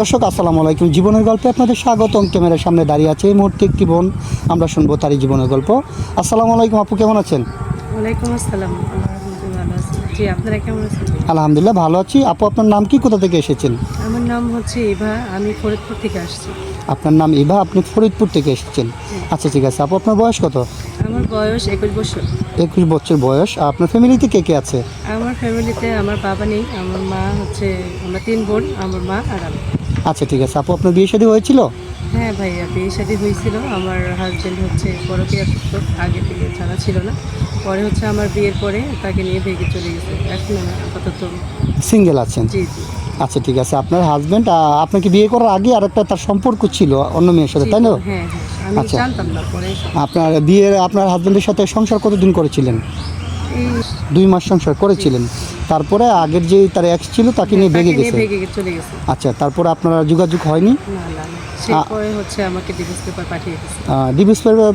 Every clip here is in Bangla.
দর্শক আসসালামু আলাইকুম। জীবনের গল্পে আপনাদের স্বাগতম। ক্যামেরার সামনে দাঁড়িয়ে আছে এই মুহূর্তে একটি বোন। আমরা শুনব তারই জীবনের গল্প। আসসালামু আলাইকুম আপু কেমন আছেন? ওয়ালাইকুম আসসালাম। আল্লাহ রহমতে ভালো আছি জি আপনারা কেমন আছেন? আলহামদুলিল্লাহ ভালো আছি। আপু আপনার নাম কি? কোথা থেকে এসেছেন? আমার নাম হচ্ছে ইভা। আমি ফরিদপুর থেকে আসছি। আপনার নাম ইভা আপনি ফরিদপুর থেকে এসেছেন। আচ্ছা ঠিক আছে। আপু আপনার বয়স কত? আমার বয়স একুশ বছর। একুশ বছর বয়স। আপনার ফ্যামিলিতে কে কে আছে? আমার ফ্যামিলিতে আমার বাবা নেই আমার মা হচ্ছে আমরা তিন বোন আমার মা আর আমি। আচ্ছা ঠিক আছে। আপু আপনার বিয়ে শাদী হয়েছিল? হ্যাঁ ভাইয়া বিয়ে শাদী হয়েছিল। আমার হাজব্যান্ড হচ্ছে পরকীয়া আগে থেকে ছাড়া ছিল না। পরে হচ্ছে আমার বিয়ের পরে তাকে নিয়ে ভেগে চলে গেছে। এখন আপাতত সিঙ্গেল আছেন? জি জি। আচ্ছা ঠিক আছে। আপনার হাজব্যান্ড আপনাকে বিয়ে করার আগে আর একটা তার সম্পর্ক ছিল অন্য মেয়ের সাথে তাই না? হ্যাঁ হ্যাঁ। আচ্ছা। আপনার বিয়ের আপনার হাজব্যান্ডের সাথে সংসার কতদিন করেছিলেন? এই দুই মাস সংসার করেছিলেন। তারপরে আগের যে তার এক্স ছিল তাকে নিয়ে নিয়ে গেছে। আচ্ছা তারপরে আপনারা যোগাযোগ হয়নি? হচ্ছে আমাকে ডিভোর্স পেপার পাঠিয়ে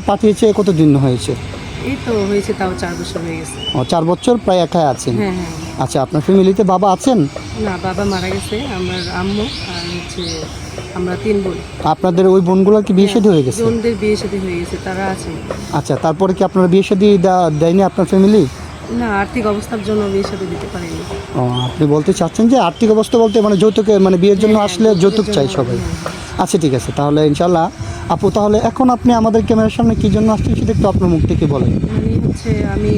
পাঠিয়েছে কতদিন হয়েছে? এই তো হয়েছে তাও চার বছর হয়ে গেছে। ও, চার বছর প্রায় একাই আছেন? হ্যাঁ হ্যাঁ। আচ্ছা আপনার ফ্যামিলিতে বাবা আছেন? না বাবা মারা গেছে আমার আম্মু আর হচ্ছে আমরা তিন বোন। আপনাদের ওই বোনগুলোর কি বিয়ে শাদী হয়ে গেছে? বোনদের বিয়ে সাথে হয়ে গেছে তারা আছে। আচ্ছা তারপরে কি আপনার বিয়ে শাদী দেয়া- দেয়নি আপনার ফ্যামিলি? না আর্থিক অবস্থার জন্য বিয়ে সাথে দিতে পারিনি। ও আপনি বলতে চাচ্ছেন যে আর্থিক অবস্থা বলতে মানে যৌতুকে মানে বিয়ের জন্য হ্যাঁ, আসলে যৌতুক চাই সবাই। আচ্ছা ঠিক আছে তাহলে ইনশাল্লাহ আপু তাহলে এখন আপনি আমাদের ক্যামেরার সামনে কি জন্য আসছেন সেটা একটু আপনার মুখ থেকে বলেন। মানে হচ্ছে আমি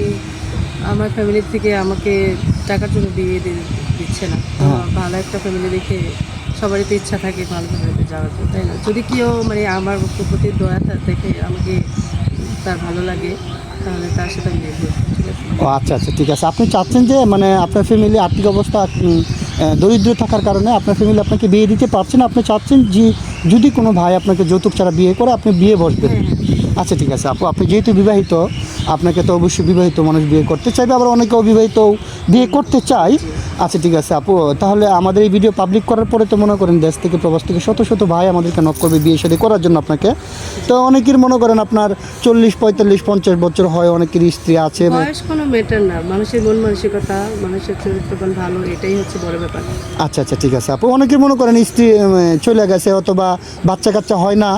আমার ফ্যামিলির থেকে আমাকে টাকার জন্য বিয়ে দি- দিচ্ছে না। তো হ্যাঁ। ভালো একটা ফ্যামিলি দেখে সবারই তো ইচ্ছা থাকে ভালো ফ্যামিলিতে যাওয়ার জন্য তাই না? যদি কেউ মানে আমার প্রতি দয়া থা- দেখে আমাকে তার ভালো লাগে তাহলে তার সাথে আমি ও আচ্ছা আচ্ছা ঠিক আছে। আপনি চাচ্ছেন যে মানে আপনার ফ্যামিলি আর্থিক অবস্থা দরিদ্র থাকার কারণে আপনার ফ্যামিলি আপনাকে বিয়ে দিতে পারছে না। আপনি চাচ্ছেন যে যদি কোনো ভাই আপনাকে যৌতুক ছাড়া বিয়ে করে আপনি বিয়ে বসবেন। আচ্ছা ঠিক আছে। আপু আপনি যেহেতু বিবাহিত আপনাকে তো অবশ্যই বিবাহিত মানুষ বিয়ে করতে চাইবে। আবার অনেকে অবিবাহিত বিয়ে করতে চাই আচ্ছা ঠিক আছে আপু। তাহলে আমাদের এই ভিডিও পাবলিক করার পরে তো মনে করেন দেশ থেকে প্রবাস থেকে শত শত ভাই আমাদেরকে নক করবে বিয়ে শাদী করার জন্য আপনাকে। তো অনেকের মনে করেন আপনার চল্লিশ পঁয়তাল্লিশ পঞ্চাশ বছর হয় অনেকের স্ত্রী আছে। বয়স কোনো ম্যাটার না। মানুষের মন মানসিকতা মানুষের চরিত্রবান ভালো এটাই হচ্ছে বড় ব্যাপার। আচ্ছা আচ্ছা ঠিক আছে আপু। অনেকের মনে করেন স্ত্রী চলে গেছে অথবা বাচ্চা কাচ্চা হয় না।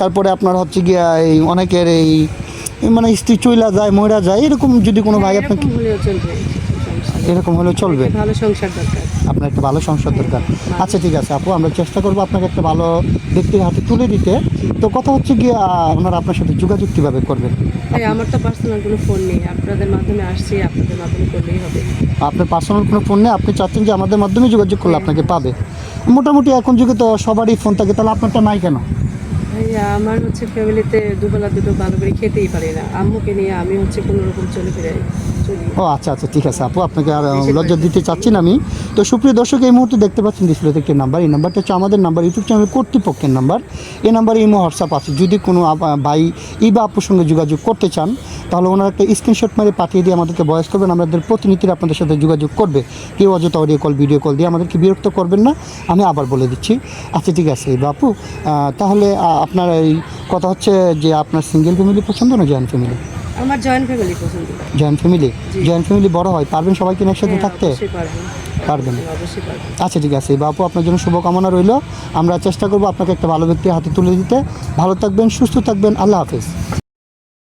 তারপরে আপনার হচ্ছে গিয়া এই অনেকের এই এই মানে স্ত্রী চইলা যায় মহিলা যায় এরকম যদি কোনো ভাই আপনাকে এরকম হলে চলবে? ভালো সংসার দরকার। আপনার একটা ভালো সংসার দরকার। আচ্ছা ঠিক আছে আপু আমরা চেষ্টা করব আপনাকে একটা ভালো ব্যক্তির হাতে তুলে দিতে। তো কথা হচ্ছে গিয়ে ওনারা আপনার সাথে যোগাযোগ কীভাবে করবেন? আমার তো পার্সোনাল কোনো ফোন নেই। আপনাদের মাধ্যমে আসছি আপনাদের মাধ্যমে করলেই হবে। আপনার পার্সোনাল কোনো ফোন নেই আপনি চাচ্ছেন যে আমাদের মাধ্যমে যোগাযোগ করলে আপনাকে পাবে। মোটামুটি এখন যুগে তো সবারই ফোন থাকে তাহলে আপনারটা নাই কেন? ভাইয়া আমার হচ্ছে ফ্যামিলিতে দুবেলা দুটো ভালো করে খেতেই পারি না। আম্মুকে নিয়ে আমি হচ্ছে কোনো রকম চলে ফিরে ও আচ্ছা আচ্ছা ঠিক আছে। আপু আপনাকে আর লজ্জা দিতে চাচ্ছি না আমি। তো সুপ্রিয় দর্শক এই মুহূর্তে দেখতে পাচ্ছেন ডিসপ্লেতে একটি নাম্বার এই নাম্বারটা হচ্ছে আমাদের নাম্বার ইউটিউব চ্যানেল কর্তৃপক্ষের নাম্বার এই নাম্বারে ইমো হোয়াটসঅ্যাপ আছে। যদি কোনো ভাই ই বা আপুর সঙ্গে যোগাযোগ করতে চান তাহলে ওনার একটা স্ক্রিনশট মেরে পাঠিয়ে দিয়ে আমাদেরকে বয়স করবেন। আমাদের প্রতিনিধিরা আপনাদের সাথে যোগাযোগ করবে। কেউ অযথা অডিও কল ভিডিও কল দিয়ে আমাদেরকে বিরক্ত করবেন না। আমি আবার বলে দিচ্ছি। আচ্ছা ঠিক আছে এই বাপু তাহলে আপনার এই কথা হচ্ছে যে আপনার সিঙ্গেল ফ্যামিলি পছন্দ না জয়েন্ট ফ্যামিলি আমার জয়েন্ট ফ্যামিলি পছন্দ। Joint family. জয়েন্ট ফ্যামিলি বড় হয় পারবেন সবাইকে একসাথে হ্যাঁ, থাকতে? পারবেন। আচ্ছা ঠিক আছে বাপু আপনার জন্য শুভকামনা রইল। আমরা চেষ্টা করব আপনাকে একটা ভালো ব্যক্তির হাতে তুলে দিতে। ভালো থাকবেন সুস্থ থাকবেন আল্লাহ হাফেজ।